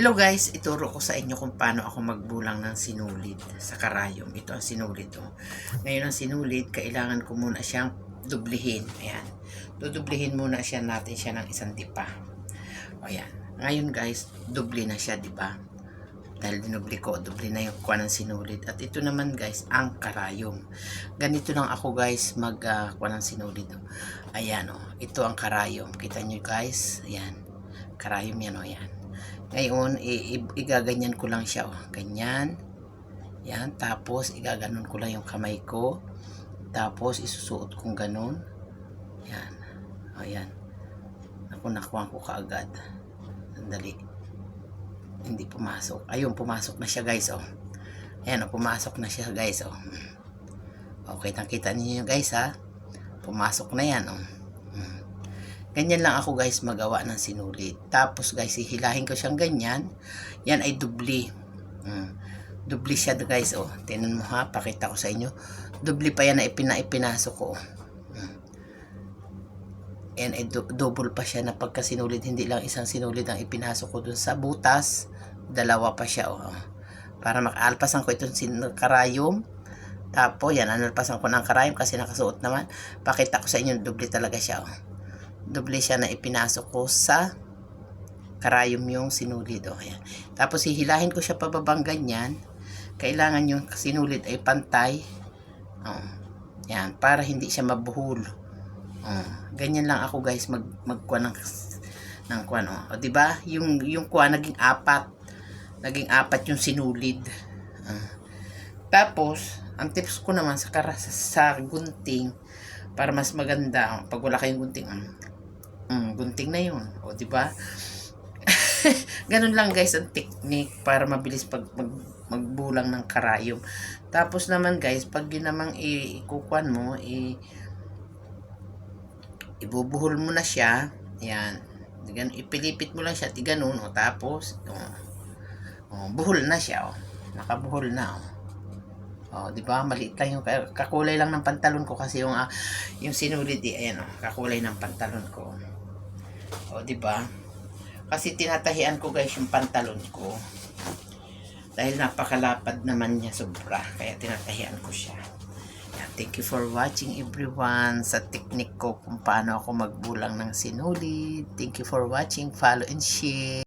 Hello guys, ituro ko sa inyo kung paano ako magbulang ng sinulid sa karayom. Ito ang sinulid. Oh. Ngayon ang sinulid, kailangan ko muna siyang dublihin. Ayan. Dudublihin muna siya natin siya ng isang tipa. O ayan. Ngayon guys, dubli na siya, di ba? Dahil dinubli ko, dubli na yung kuha ng sinulid. At ito naman guys, ang karayom. Ganito lang ako guys mag uh, ng sinulid. Oh. Ayan oh. Ito ang karayom. Kita nyo guys. Ayan. Karayom yan oh. Ayan. Ngayon, igaganyan ko lang siya. Oh. Ganyan. Yan. Tapos, igaganon ko lang yung kamay ko. Tapos, isusuot kong ganon. Yan. O, yan. Ako, nakuha ko kaagad. Sandali. Hindi pumasok. Ayun, pumasok na siya, guys. Oh. Ayan, oh, pumasok na siya, guys. Oh. Okay, nakita niyo guys, ha? Pumasok na yan, oh. Ganyan lang ako guys magawa ng sinulid. Tapos guys, hihilahin ko siyang ganyan. Yan ay dubli. Mm. Dubli siya guys. Oh. Tinan mo ha, pakita ko sa inyo. Dubli pa yan na ipina ipinasok ko. Mm. Yan ay double pa siya na pagka sinulid. Hindi lang isang sinulid ang ipinasok ko dun sa butas. Dalawa pa siya. Oh. Para makaalpasan ko itong karayom. Tapos yan, analpasan ko ng karayom kasi nakasuot naman. Pakita ko sa inyo, dubli talaga siya. Oh doble siya na ipinasok ko sa karayom yung sinulid. O, ayan. Tapos hihilahin ko siya pababang ganyan. Kailangan yung sinulid ay pantay. O, yan, para hindi siya mabuhol. O, ganyan lang ako guys mag magkuha ng ng kuan o. O, di ba? Yung yung kuha naging apat. Naging apat yung sinulid. O. Tapos, ang tips ko naman sa kara sa, gunting para mas maganda oh, pag wala kayong gunting mm, Mm, gunting na yun. O, di ba? Ganun lang guys ang technique para mabilis pag mag, magbulang ng karayom. Tapos naman guys, pag yun namang ikukuan mo, i, ibubuhol mo na siya. Yan. Gan, ipilipit mo lang siya. Di ganun. O, tapos, o, o, buhol na siya. O. Nakabuhol na. O. Oh, 'di ba? Maliit lang yung kakulay lang ng pantalon ko kasi yung uh, yung sinulid eh, ayan oh, kakulay ng pantalon ko. O, di ba? Kasi tinatahian ko guys yung pantalon ko. Dahil napakalapad naman niya sobra. Kaya tinatahian ko siya. Yeah, thank you for watching everyone sa technique ko kung paano ako magbulang ng sinulid. Thank you for watching. Follow and share.